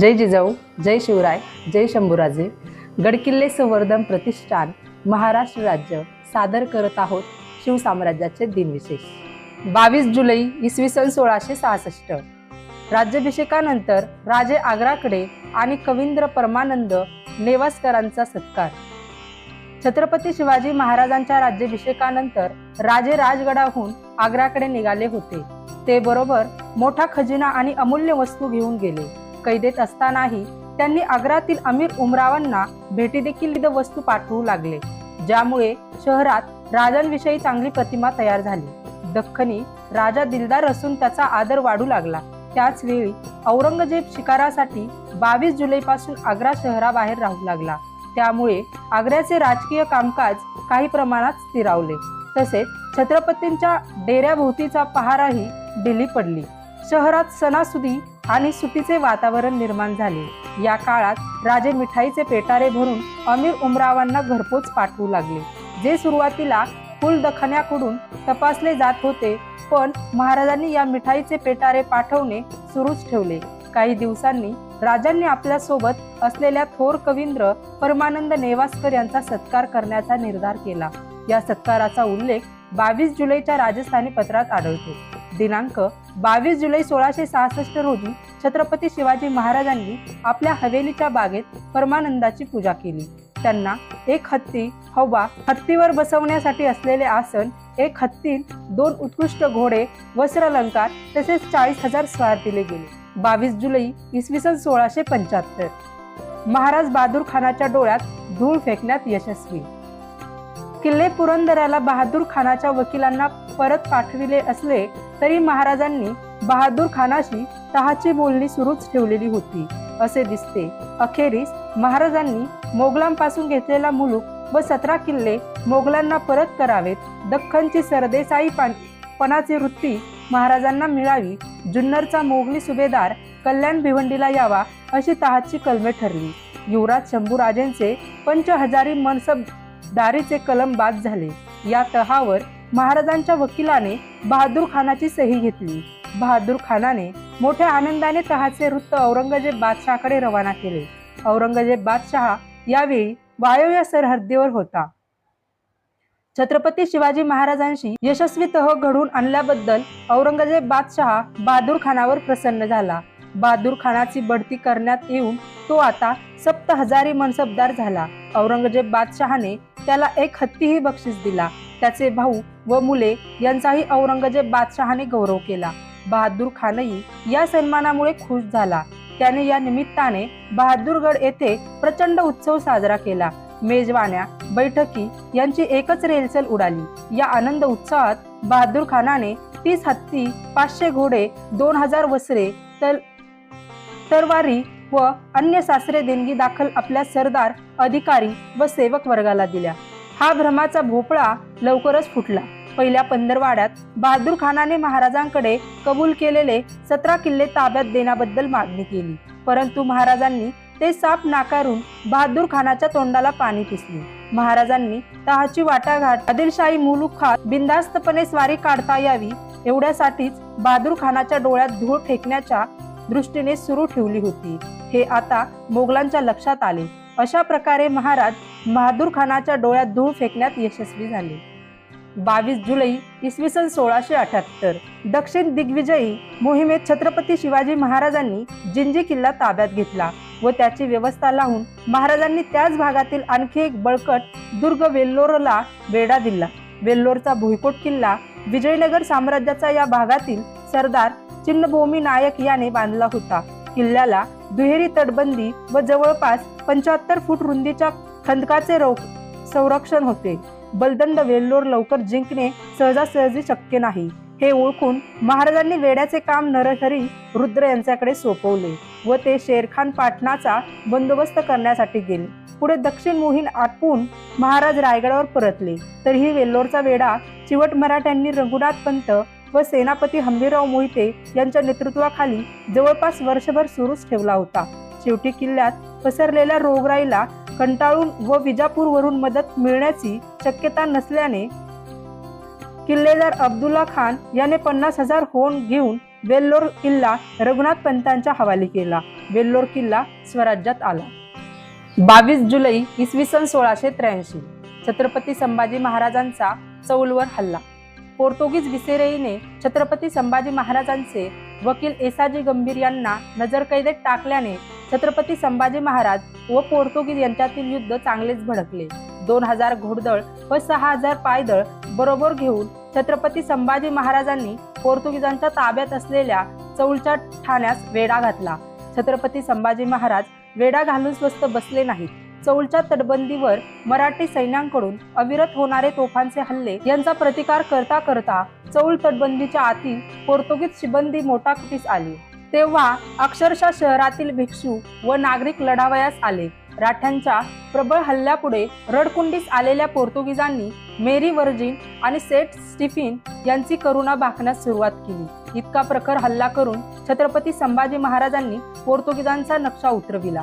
जय जिजाऊ जय शिवराय जय शंभूराजे. गडकिल्ले संवर्धन प्रतिष्ठान महाराष्ट्र राज्य सादर करत आहोत शिवसाम्राज्याचे दिनविशेष. बावीस जुलै इसवी सन सोळाशे सहासष्ट. राज्याभिषेकानंतर राजे आग्राकडे आणि कवींद्र परमानंद नेवासकरांचा सत्कार. छत्रपती शिवाजी महाराजांच्या राज्याभिषेकानंतर राजे राजगडाहून आग्राकडे निघाले होते. ते बरोबर मोठा खजिना आणि अमूल्य वस्तू घेऊन गेले. कैदेत असतानाही त्यांनी आग्रातील अमीर उमरावांना भेटी देखील वस्तू पाठवू लागले ज्यामुळे शहरात राजांविषयी चांगली प्रतिमा तयार झाली. दख्खनी राजा दिलदार असून त्याचा आदर वाढू लागला. त्याच वेळी औरंगजेब शिकारासाठी बावीस जुलैपासून आग्रा शहराबाहेर राहू लागला. त्यामुळे आग्र्याचे राजकीय कामकाज काही प्रमाणात स्थिरावले. तसेच छत्रपतींच्या डेऱ्याभोवतीचा पहाराही ढिली पडली. शहरात सणासुदी आणि सुटीचे वातावरण निर्माण झाले. या काळात राजे मिठाईचे पेटारे भरून अमीर उमरावांना घरपोच पाठवू लागले जे सुरुवातीला कुलदखान्याकडून तपासले जात होते पण महाराजांनी या मिठाईचे पेटारे पाठवणे सुरूच ठेवले. काही दिवसांनी राजांनी आपल्यासोबत असलेल्या थोर कवींद्र परमानंद नेवासकर यांचा सत्कार करण्याचा निर्धार केला. या सत्काराचा उल्लेख बावीस जुलैच्या राजस्थानी पत्रात आढळतो. दिनांक बावीस जुलै सोळाशे सहासष्ट रोजी छत्रपती शिवाजी महाराजांनी आपल्या हवेलीच्या बागेत परमानंदाची पूजा केली. त्यांना एक हत्ती हवा हत्तीवर बसवण्यासाठी असलेले आसन एक हत्ती दोन उत्कृष्ट घोडे वस्त्रलंकार तसेच चाळीस हजार स्वार दिले गेले. बावीस जुलै इसवी सन सोळाशे पंच्याहत्तर. महाराज बहादूर खानाच्या डोळ्यात धूळ फेकण्यात यशस्वी. किल्ले पुरंदराला बहादूर खानाच्या वकिलांना परत पाठविले असले तरी महाराजांनी बहादूर खानाशी तहाची बोलणी सुरूच ठेवलेली होती. असे दिसते अखेरीस महाराजांनी मोगलांपासून घेतलेला मुलूक व सतरा किल्ले मोगलांना परत करावेत. दख्खनची सरदेसाई पणाची वृत्ती महाराजांना मिळावी. जुन्नरचा मोगली सुभेदार कल्याण भिवंडीला यावा अशी तहाची कलमे ठरली. युवराज शंभूराजेंचे पंच हजारी मनसब दारीचे कलम बाद झाले. या तहावर महाराजांच्या वकिलाने बहादूर खानाची सही घेतली. बहादूर खानाने मोठ्या आनंदाने तहाचे वृत्त औरंगजेब बादशहाकडे रवाना केले. औरंगजेब बादशहा यावेळी वायव्य सरहद्दीवर होता. छत्रपती शिवाजी महाराजांशी यशस्वी तह घडून आणल्याबद्दल औरंगजेब बादशहा बहादूर खानावर प्रसन्न झाला. बहादूर खानाची बढती करण्यात येऊन तो आता सप्त हजारी मनसबदार झाला. औरंगजेब बादशहाने त्याला एक हत्तीही बक्षीस दिला. त्याचे भाऊ व मुले यांचाही औरंगजेब बादशहाने गौरव केला. बहादूर खानही या सन्मानामुळे खुश झाला. त्याने या निमित्ताने बहादूरगड येथे प्रचंड उत्सव साजरा केला. मेजवान्या बैठकी यांची एकच रेलचल उडाली. या आनंद उत्सवात बहादूर खानाने तीस हत्ती पाचशे घोडे दोन हजार वसरे तर तरवारी व अन्य सासरे देणगी दाखल आपल्या सरदार अधिकारी व सेवक वर्गाला दिल्या. हा भ्रमाचा भोपळा लवकरच फुटला. पहिल्या पंधरवाड्यात बहादूर खानाने महाराजांकडे कबूल केलेले सतरा किल्ले ताब्यात देण्याबद्दल मागणी केली. परंतु महाराजांनी ते साप नाकारून बहादूर खानाच्या तोंडाला पाणी पिसले. महाराजांनी तहाची वाटाघाट आदिलशाही मुलुखात बिंदास्तपणे स्वारी काढता यावी एवढ्यासाठीच बहादूर खानाच्या डोळ्यात धूळ फेकण्याच्या दृष्टीने सुरू ठेवली होती. हे आता मोगलांच्या लक्षात आले. अशा प्रकारे महाराज बहादूर खानाच्या डोळ्यात धूळ फेकण्यात यशस्वी झाले. बावीस जुलै इसवी सन सोळाशे अठ्याहत्तर. दक्षिण दिग्विजयी मोहिमेत छत्रपती शिवाजी महाराजांनी जिंजी किल्ला ताब्यात घेतला व त्याची व्यवस्था लावून महाराजांनी त्याच भागातील आणखी एक बळकट दुर्ग वेल्लोरला वेढा दिला. वेल्लोरचा भुईकोट किल्ला विजयनगर साम्राज्याचा या भागातील सरदार चिन्नभूमी नायक याने बांधला होता. किल्ल्याला दुहेरी तटबंदी व जवळपास पंच्याहत्तर फूट रुंदीच्या खंदकाचे संरक्षण होते. बलदंड वेल्लोर लवकर जिंकणे सहजासहजी शक्य नाही. हे ओळखून महाराजांनी वेड्याचे काम नरहरी रुद्र यांच्याकडे सोपवले व ते शेरखान पाटणाचा बंदोबस्त करण्यासाठी गेले. पुढे दक्षिण मोहीम आटपून महाराज रायगडावर परतले. तरीही वेल्लोरचा वेडा चिवट मराठ्यांनी रघुनाथ पंत व सेनापती हंबीरराव मोहिते यांच्या नेतृत्वाखाली जवळपास वर्षभर सुरूच ठेवला होता. शेवटी किल्ल्यात पसरलेल्या रोगराईला कंटाळून व विजापूरवरून मदत मिळण्याची शक्यता नसल्याने किल्लेदार अब्दुल्ला खान याने पन्नास हजार होऊन घेऊन वेल्लोर किल्ला रघुनाथ पंतांच्या हवाली केला. वेल्लोर किल्ला स्वराज्यात आला. बावीस जुलै इसवी सन सोळाशे त्र्याऐंशी. छत्रपती संभाजी महाराजांचा चौलवर हल्ला. पोर्तुगीज विसेरेईने छत्रपती संभाजी महाराजांचे वकील एसाजी गंभीर यांना नजरकैदेत टाकल्याने छत्रपती संभाजी महाराज व पोर्तुगीज यांच्यातील युद्ध चांगलेच भडकले. दोन हजार घोडदळ व सहा हजार पायदळ बरोबर घेऊन छत्रपती संभाजी महाराजांनी पोर्तुगीजांच्या ताब्यात असलेल्या चौलच्या ठाण्यास वेढा घातला. छत्रपती संभाजी महाराज वेढा घालून स्वस्त बसले नाहीत. चौलच्या तटबंदीवर मराठी सैन्यांकडून अविरत होणारे तोफांचे हल्ले यांचा प्रतिकार करता करता चौल तटबंदीच्या आतील पोर्तुगीज शिबंदी मोटाकुटीस आली. तेव्हा अक्षरशः शहरातील भिक्षू व नागरिक लढावयास आले. राठ्यांच्या प्रबळ हल्ल्यापुढे रडकुंडीस आलेल्या पोर्तुगीजांनी मेरी वर्जिन आणि सेट स्टिफिन यांची करुणा भाकण्यास सुरुवात केली. इतका प्रखर हल्ला करून छत्रपती संभाजी महाराजांनी पोर्तुगीजांचा नक्षा उतरविला.